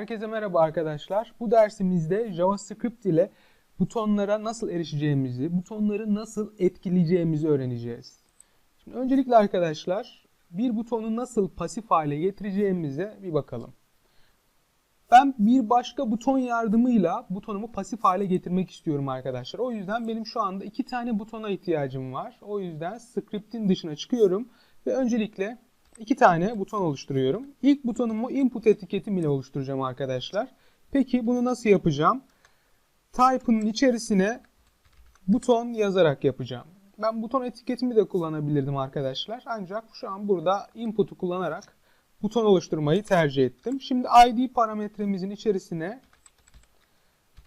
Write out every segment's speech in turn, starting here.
Herkese merhaba arkadaşlar. Bu dersimizde JavaScript ile butonlara nasıl erişeceğimizi, butonları nasıl etkileyeceğimizi öğreneceğiz. Şimdi öncelikle arkadaşlar bir butonu nasıl pasif hale getireceğimize bir bakalım. Ben bir başka buton yardımıyla butonumu pasif hale getirmek istiyorum arkadaşlar. O yüzden benim şu anda iki tane butona ihtiyacım var. O yüzden script'in dışına çıkıyorum ve öncelikle iki tane buton oluşturuyorum. İlk butonumu input etiketim ile oluşturacağım arkadaşlar. Peki bunu nasıl yapacağım? Type'ın içerisine buton yazarak yapacağım. Ben buton etiketimi de kullanabilirdim arkadaşlar. Ancak şu an burada input'u kullanarak buton oluşturmayı tercih ettim. Şimdi ID parametremizin içerisine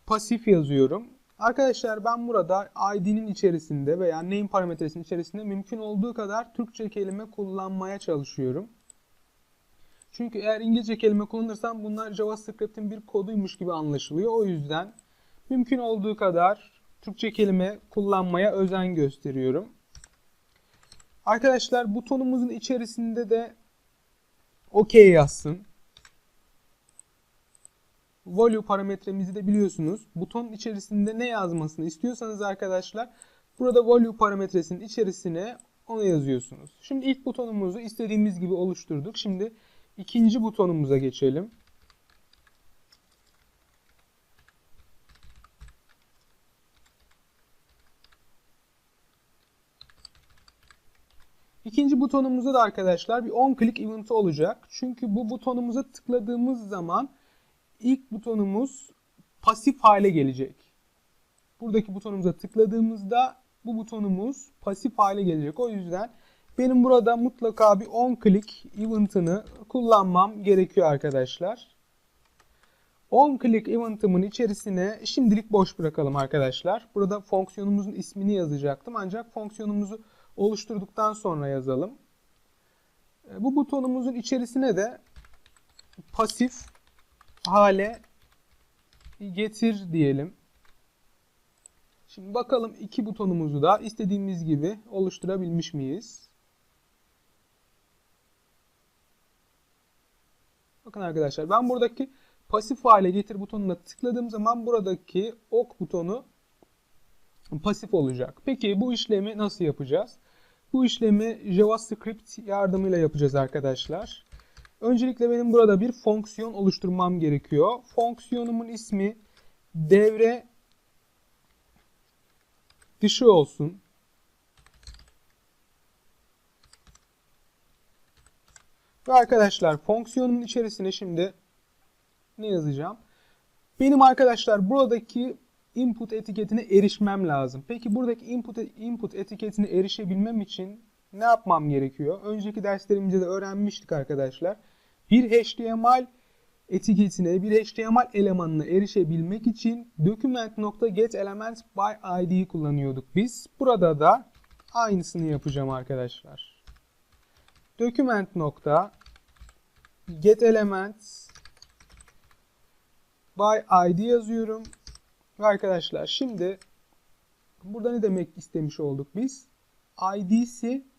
pasif yazıyorum. Arkadaşlar ben burada id'nin içerisinde veya name parametresinin içerisinde mümkün olduğu kadar Türkçe kelime kullanmaya çalışıyorum. Çünkü eğer İngilizce kelime kullanırsam bunlar JavaScript'in bir koduymuş gibi anlaşılıyor. O yüzden mümkün olduğu kadar Türkçe kelime kullanmaya özen gösteriyorum. Arkadaşlar butonumuzun içerisinde de OK yazsın. Value parametremizi de biliyorsunuz. Butonun içerisinde ne yazmasını istiyorsanız arkadaşlar burada value parametresinin içerisine onu yazıyorsunuz. Şimdi ilk butonumuzu istediğimiz gibi oluşturduk. Şimdi ikinci butonumuza geçelim. İkinci butonumuzda da arkadaşlar bir on click event olacak. Çünkü bu butonumuza tıkladığımız zaman ilk butonumuz pasif hale gelecek. Buradaki butonumuza tıkladığımızda bu butonumuz pasif hale gelecek. O yüzden benim burada mutlaka bir on click event'ını kullanmam gerekiyor arkadaşlar. On click event'ımın içerisine şimdilik boş bırakalım arkadaşlar. Burada fonksiyonumuzun ismini yazacaktım. Ancak fonksiyonumuzu oluşturduktan sonra yazalım. Bu butonumuzun içerisine de pasif hale getir diyelim. Şimdi bakalım iki butonumuzu da istediğimiz gibi oluşturabilmiş miyiz? Bakın arkadaşlar ben buradaki pasif hale getir butonuna tıkladığım zaman buradaki ok butonu pasif olacak. Peki bu işlemi nasıl yapacağız? Bu işlemi JavaScript yardımıyla yapacağız arkadaşlar. Öncelikle benim burada bir fonksiyon oluşturmam gerekiyor. Fonksiyonumun ismi devre dışı olsun. Ve arkadaşlar fonksiyonumun içerisine şimdi ne yazacağım? Benim arkadaşlar buradaki input etiketine erişmem lazım. Peki buradaki input input etiketine erişebilmem için ne yapmam gerekiyor? Önceki derslerimizde de öğrenmiştik arkadaşlar. Bir HTML etiketine, bir HTML elemanına erişebilmek için document.getElements by ID kullanıyorduk biz. Burada da aynısını yapacağım arkadaşlar. document.getElements by yazıyorum. Ve arkadaşlar şimdi burada ne demek istemiş olduk biz? ID'si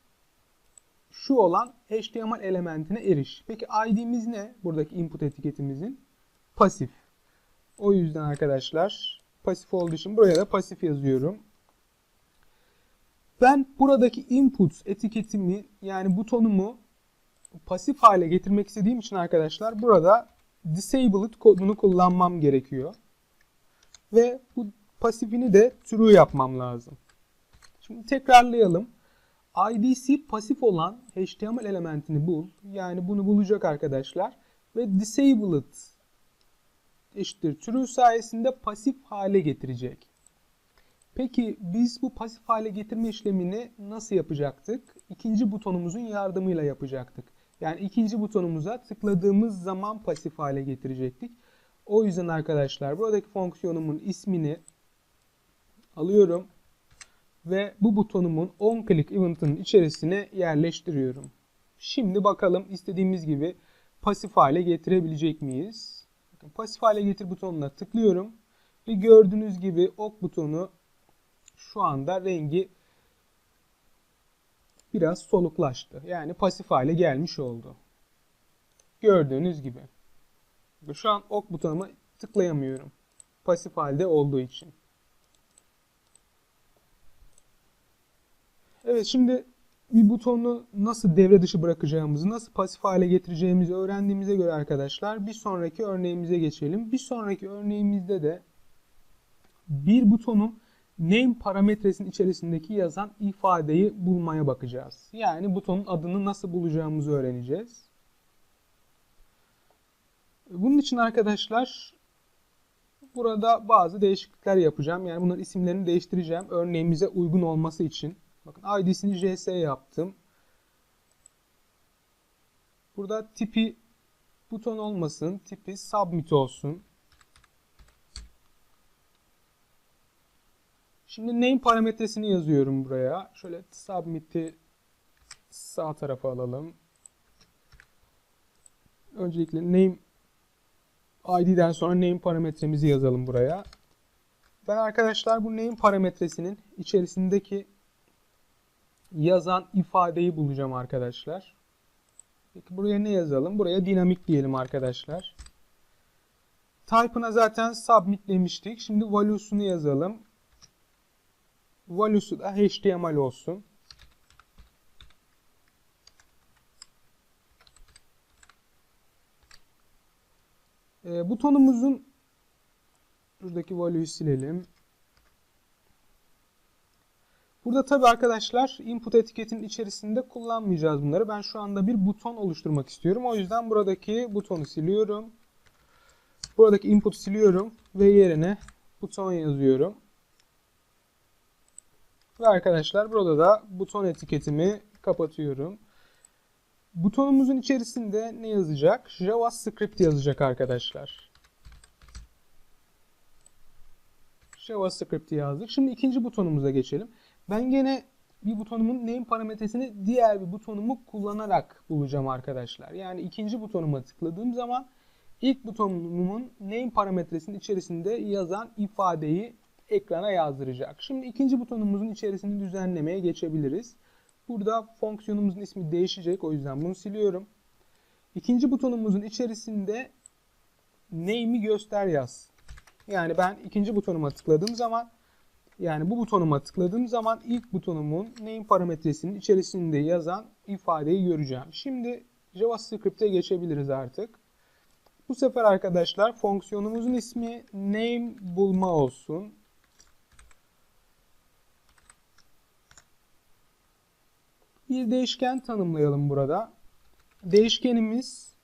şu olan HTML elementine eriş. Peki ID'miz ne? Buradaki input etiketimizin pasif. O yüzden arkadaşlar pasif olduğu için buraya da pasif yazıyorum. Ben buradaki input etiketimi yani butonumu pasif hale getirmek istediğim için arkadaşlar burada disabled kodunu kullanmam gerekiyor. Ve bu pasifini de true yapmam lazım. Şimdi tekrarlayalım. IDC pasif olan HTML elementini bul. Yani bunu bulacak arkadaşlar. Ve disabled eşittir true sayesinde pasif hale getirecek. Peki biz bu pasif hale getirme işlemini nasıl yapacaktık? İkinci butonumuzun yardımıyla yapacaktık. Yani ikinci butonumuza tıkladığımız zaman pasif hale getirecektik. O yüzden arkadaşlar buradaki fonksiyonumun ismini alıyorum ve bu butonumun on click event'ın içerisine yerleştiriyorum. Şimdi bakalım istediğimiz gibi pasif hale getirebilecek miyiz? Bakın pasif hale getir butonuna tıklıyorum ve gördüğünüz gibi ok butonu şu anda rengi biraz soluklaştı. Yani pasif hale gelmiş oldu. Gördüğünüz gibi. Şu an ok butonuma tıklayamıyorum. Pasif halde olduğu için. Evet şimdi bir butonu nasıl devre dışı bırakacağımızı, nasıl pasif hale getireceğimizi öğrendiğimize göre arkadaşlar bir sonraki örneğimize geçelim. Bir sonraki örneğimizde de bir butonun name parametresinin içerisindeki yazan ifadeyi bulmaya bakacağız. Yani butonun adını nasıl bulacağımızı öğreneceğiz. Bunun için arkadaşlar burada bazı değişiklikler yapacağım. Yani bunların isimlerini değiştireceğim. Örneğimize uygun olması için. Bakın ID'sini JS yaptım. Burada tipi buton olmasın. Tipi submit olsun. Şimdi name parametresini yazıyorum buraya. Şöyle submit'i sağ tarafa alalım. Öncelikle name ID'den sonra name parametremizi yazalım buraya. Ben arkadaşlar bu name parametresinin içerisindeki yazan ifadeyi bulacağım arkadaşlar. Peki buraya ne yazalım? Buraya dinamik diyelim arkadaşlar. Type'ına zaten submit demiştik. Şimdi value'sunu yazalım. Value'su da HTML olsun. E, butonumuzun buradaki value'yu silelim. Burada tabi arkadaşlar input etiketinin içerisinde kullanmayacağız bunları. Ben şu anda bir buton oluşturmak istiyorum. O yüzden buradaki butonu siliyorum. Buradaki input siliyorum ve yerine buton yazıyorum. Ve arkadaşlar burada da buton etiketimi kapatıyorum. Butonumuzun içerisinde ne yazacak? JavaScript yazacak arkadaşlar. JavaScript yazdık. Şimdi ikinci butonumuza geçelim. Ben gene bir butonumun name parametresini diğer bir butonumu kullanarak bulacağım arkadaşlar. Yani ikinci butonuma tıkladığım zaman ilk butonumun name parametresinin içerisinde yazan ifadeyi ekrana yazdıracak. Şimdi ikinci butonumuzun içerisini düzenlemeye geçebiliriz. Burada fonksiyonumuzun ismi değişecek. O yüzden bunu siliyorum. İkinci butonumuzun içerisinde name'i göster yaz. Yani ben ikinci butonuma tıkladığım zaman yani bu butonuma tıkladığım zaman ilk butonumun name parametresinin içerisinde yazan ifadeyi göreceğim. Şimdi JavaScript'e geçebiliriz artık. Bu sefer arkadaşlar fonksiyonumuzun ismi name bulma olsun. Bir değişken tanımlayalım burada. Değişkenimiz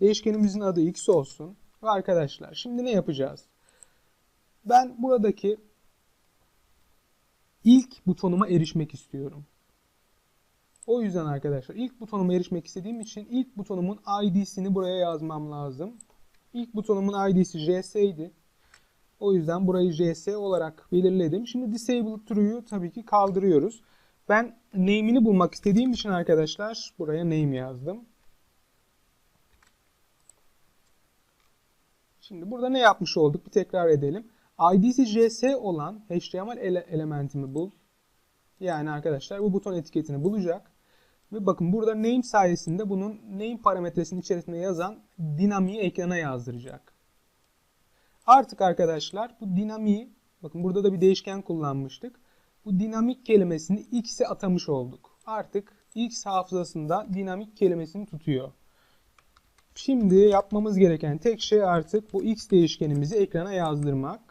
değişkenimizin adı x olsun. Ve arkadaşlar şimdi ne yapacağız? Ben buradaki ilk butonuma erişmek istiyorum. O yüzden arkadaşlar ilk butonuma erişmek istediğim için ilk butonumun ID'sini buraya yazmam lazım. İlk butonumun ID'si JS idi. O yüzden burayı JS olarak belirledim. Şimdi disable true'yu tabii ki kaldırıyoruz. Ben name'ini bulmak istediğim için arkadaşlar buraya name yazdım. Şimdi burada ne yapmış olduk? Bir tekrar edelim. ID'si JS olan HTML ele elementimi bul. Yani arkadaşlar bu buton etiketini bulacak. Ve bakın burada name sayesinde bunun name parametresinin içerisinde yazan dinamiği ekrana yazdıracak. Artık arkadaşlar bu dinamiği bakın burada da bir değişken kullanmıştık. Bu dinamik kelimesini x'e atamış olduk. Artık x hafızasında dinamik kelimesini tutuyor. Şimdi yapmamız gereken tek şey artık bu x değişkenimizi ekrana yazdırmak.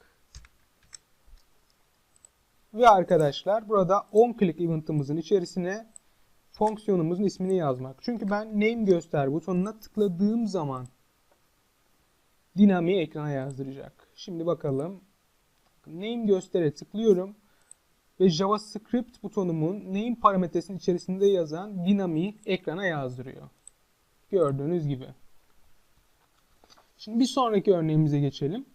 Ve arkadaşlar burada onClick event'ımızın içerisine fonksiyonumuzun ismini yazmak. Çünkü ben name göster butonuna tıkladığım zaman dinamiği ekrana yazdıracak. Şimdi bakalım. Name göstere tıklıyorum ve JavaScript butonumun name parametresinin içerisinde yazan dinamiği ekrana yazdırıyor. Gördüğünüz gibi. Şimdi bir sonraki örneğimize geçelim.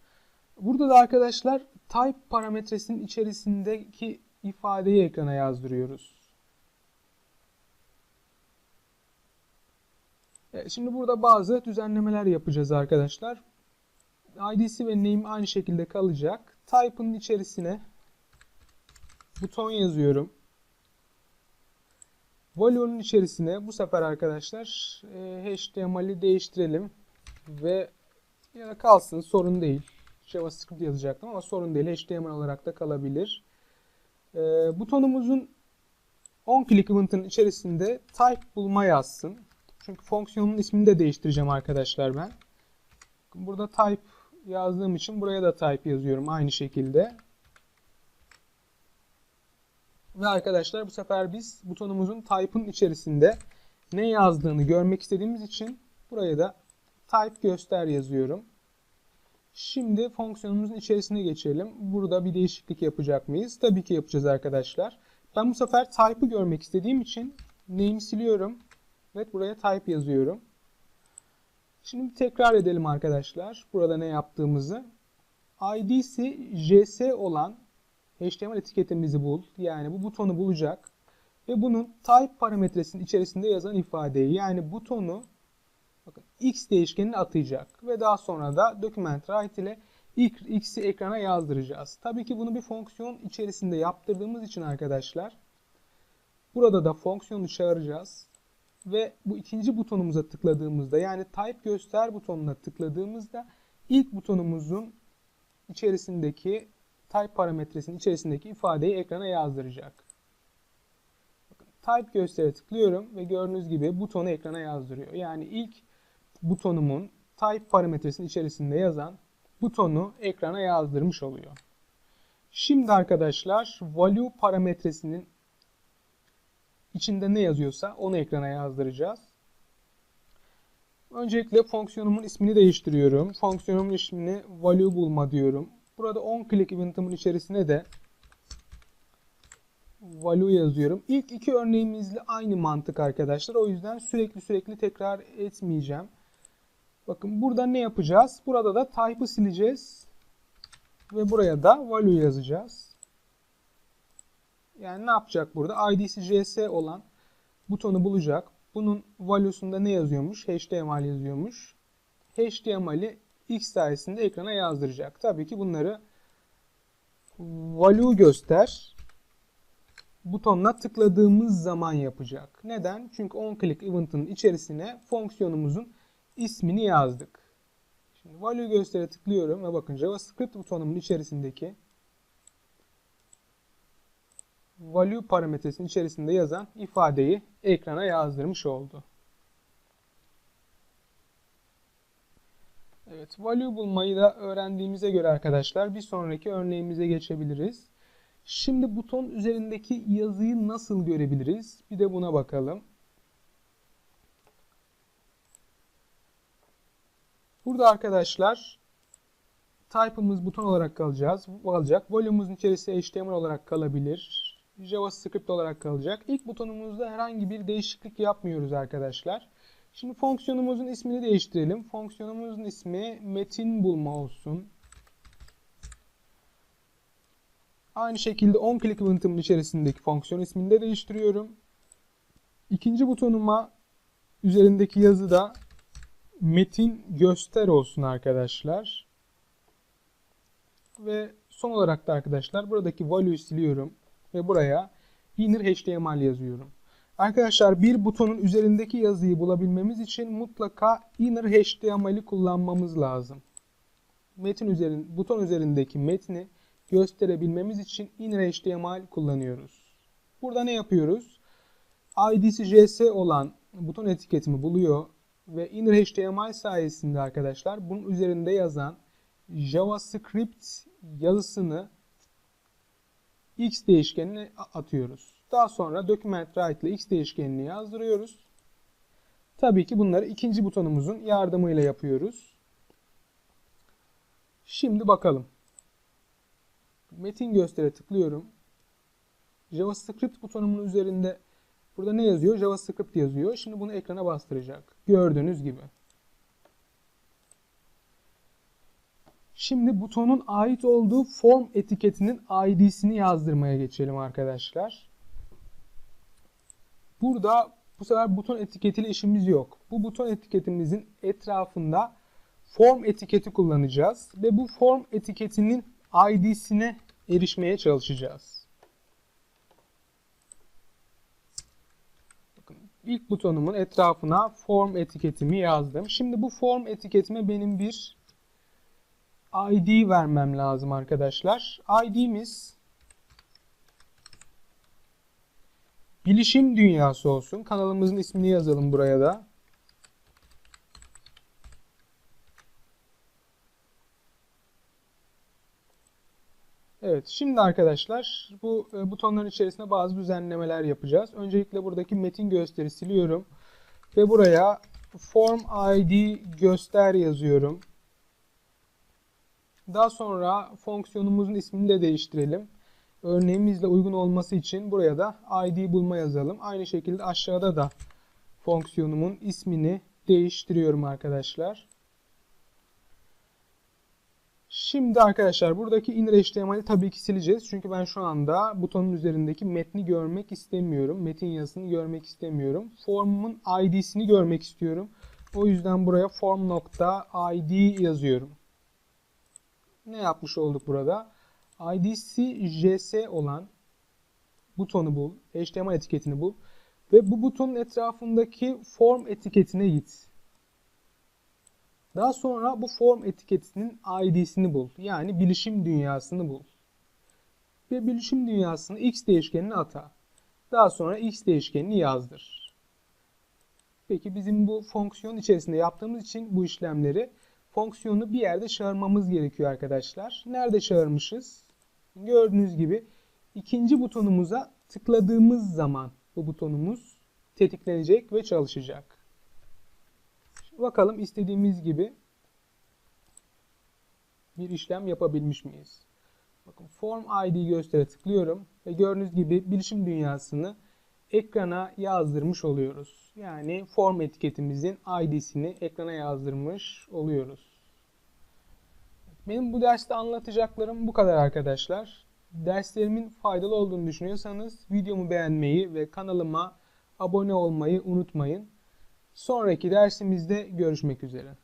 Burada da arkadaşlar type parametresinin içerisindeki ifadeyi ekrana yazdırıyoruz. Evet, şimdi burada bazı düzenlemeler yapacağız arkadaşlar. ID'si ve name aynı şekilde kalacak. Type'ın içerisine buton yazıyorum. Value'nun içerisine bu sefer arkadaşlar e, HTML'i değiştirelim ve Ya da kalsın sorun değil. JavaScript yazacaktım ama sorun değil. HTML olarak da kalabilir. Ee, butonumuzun onClick event'ın içerisinde type bulma yazsın. Çünkü fonksiyonun ismini de değiştireceğim arkadaşlar ben. Burada type yazdığım için buraya da type yazıyorum aynı şekilde. Ve arkadaşlar bu sefer biz butonumuzun type'ın içerisinde ne yazdığını görmek istediğimiz için buraya da type göster yazıyorum. Şimdi fonksiyonumuzun içerisine geçelim. Burada bir değişiklik yapacak mıyız? Tabii ki yapacağız arkadaşlar. Ben bu sefer type'ı görmek istediğim için name'i siliyorum. Evet buraya type yazıyorum. Şimdi tekrar edelim arkadaşlar. Burada ne yaptığımızı. ID'si JS olan HTML etiketimizi bul. Yani bu butonu bulacak. Ve bunun type parametresinin içerisinde yazan ifadeyi yani butonu bakın x değişkenine atayacak. Ve daha sonra da document write ile x'i ekrana yazdıracağız. Tabii ki bunu bir fonksiyon içerisinde yaptırdığımız için arkadaşlar burada da fonksiyonu çağıracağız. Ve bu ikinci butonumuza tıkladığımızda yani type göster butonuna tıkladığımızda ilk butonumuzun içerisindeki type parametresinin içerisindeki ifadeyi ekrana yazdıracak. Bakın, type göstere tıklıyorum ve gördüğünüz gibi butonu ekrana yazdırıyor. Yani ilk butonumun type parametresinin içerisinde yazan butonu ekrana yazdırmış oluyor. Şimdi arkadaşlar value parametresinin içinde ne yazıyorsa onu ekrana yazdıracağız. Öncelikle fonksiyonumun ismini değiştiriyorum. Fonksiyonumun ismini value bulma diyorum. Burada onClick event'imin içerisine de value yazıyorum. İlk iki örneğimizle aynı mantık arkadaşlar. O yüzden sürekli sürekli tekrar etmeyeceğim. Bakın burada ne yapacağız? Burada da type'ı sileceğiz. Ve buraya da value yazacağız. Yani ne yapacak burada? ID'si JS olan butonu bulacak. Bunun value'sunda ne yazıyormuş? HTML yazıyormuş. HTML'i X sayesinde ekrana yazdıracak. Tabii ki bunları value göster butonuna tıkladığımız zaman yapacak. Neden? Çünkü onClick event'ın içerisine fonksiyonumuzun ismini yazdık. Şimdi value göstere tıklıyorum ve bakın JavaScript butonumun içerisindeki value parametresinin içerisinde yazan ifadeyi ekrana yazdırmış oldu. Evet, value bulmayı da öğrendiğimize göre arkadaşlar bir sonraki örneğimize geçebiliriz. Şimdi buton üzerindeki yazıyı nasıl görebiliriz? Bir de buna bakalım. Burada arkadaşlar type'ımız buton olarak kalacağız, kalacak. Volume'umuzun içerisi HTML olarak kalabilir. JavaScript olarak kalacak. İlk butonumuzda herhangi bir değişiklik yapmıyoruz arkadaşlar. Şimdi fonksiyonumuzun ismini değiştirelim. Fonksiyonumuzun ismi metin bulma olsun. Aynı şekilde onClick event'imin içerisindeki fonksiyon ismini de değiştiriyorum. İkinci butonuma üzerindeki yazı da metin göster olsun arkadaşlar. Ve son olarak da arkadaşlar buradaki value'yu siliyorum ve buraya inner html yazıyorum. Arkadaşlar bir butonun üzerindeki yazıyı bulabilmemiz için mutlaka inner html'i kullanmamız lazım. Metin üzerin, buton üzerindeki metni gösterebilmemiz için inner html kullanıyoruz. Burada ne yapıyoruz? ID'si JS olan buton etiketimi buluyor ve inner html sayesinde arkadaşlar bunun üzerinde yazan JavaScript yazısını x değişkenine atıyoruz. Daha sonra document write ile x değişkenini yazdırıyoruz. Tabii ki bunları ikinci butonumuzun yardımıyla yapıyoruz. Şimdi bakalım. Metin göstere tıklıyorum. JavaScript butonumun üzerinde burada ne yazıyor? JavaScript yazıyor. Şimdi bunu ekrana bastıracak. Gördüğünüz gibi. Şimdi butonun ait olduğu form etiketinin ID'sini yazdırmaya geçelim arkadaşlar. Burada bu sefer buton etiketiyle işimiz yok. Bu buton etiketimizin etrafında form etiketi kullanacağız ve bu form etiketinin ID'sine erişmeye çalışacağız. İlk butonumun etrafına form etiketimi yazdım. Şimdi bu form etiketime benim bir ID vermem lazım arkadaşlar. ID'miz bilişim dünyası olsun. Kanalımızın ismini yazalım buraya da. Evet, şimdi arkadaşlar bu e, butonların içerisine bazı düzenlemeler yapacağız. Öncelikle buradaki metin gösteri siliyorum ve buraya form ID göster yazıyorum. Daha sonra fonksiyonumuzun ismini de değiştirelim. Örneğimizle uygun olması için buraya da ID bulma yazalım. Aynı şekilde aşağıda da fonksiyonumun ismini değiştiriyorum arkadaşlar. Şimdi arkadaşlar buradaki inner HTML'i tabii ki sileceğiz. Çünkü ben şu anda butonun üzerindeki metni görmek istemiyorum. Metin yazısını görmek istemiyorum. Formumun ID'sini görmek istiyorum. O yüzden buraya form.id yazıyorum. Ne yapmış olduk burada? ID'si JS olan butonu bul, HTML etiketini bul ve bu butonun etrafındaki form etiketine git. Daha sonra bu form etiketinin ID'sini bul. Yani bilişim dünyasını bul. Ve bilişim dünyasını x değişkenine ata. Daha sonra x değişkenini yazdır. Peki bizim bu fonksiyon içerisinde yaptığımız için bu işlemleri fonksiyonu bir yerde çağırmamız gerekiyor arkadaşlar. Nerede çağırmışız? Gördüğünüz gibi ikinci butonumuza tıkladığımız zaman bu butonumuz tetiklenecek ve çalışacak. Bakalım istediğimiz gibi bir işlem yapabilmiş miyiz? Bakın Form ID göstere tıklıyorum ve gördüğünüz gibi bilişim dünyasını ekrana yazdırmış oluyoruz. Yani form etiketimizin ID'sini ekrana yazdırmış oluyoruz. Benim bu derste anlatacaklarım bu kadar arkadaşlar. Derslerimin faydalı olduğunu düşünüyorsanız videomu beğenmeyi ve kanalıma abone olmayı unutmayın. Sonraki dersimizde görüşmek üzere.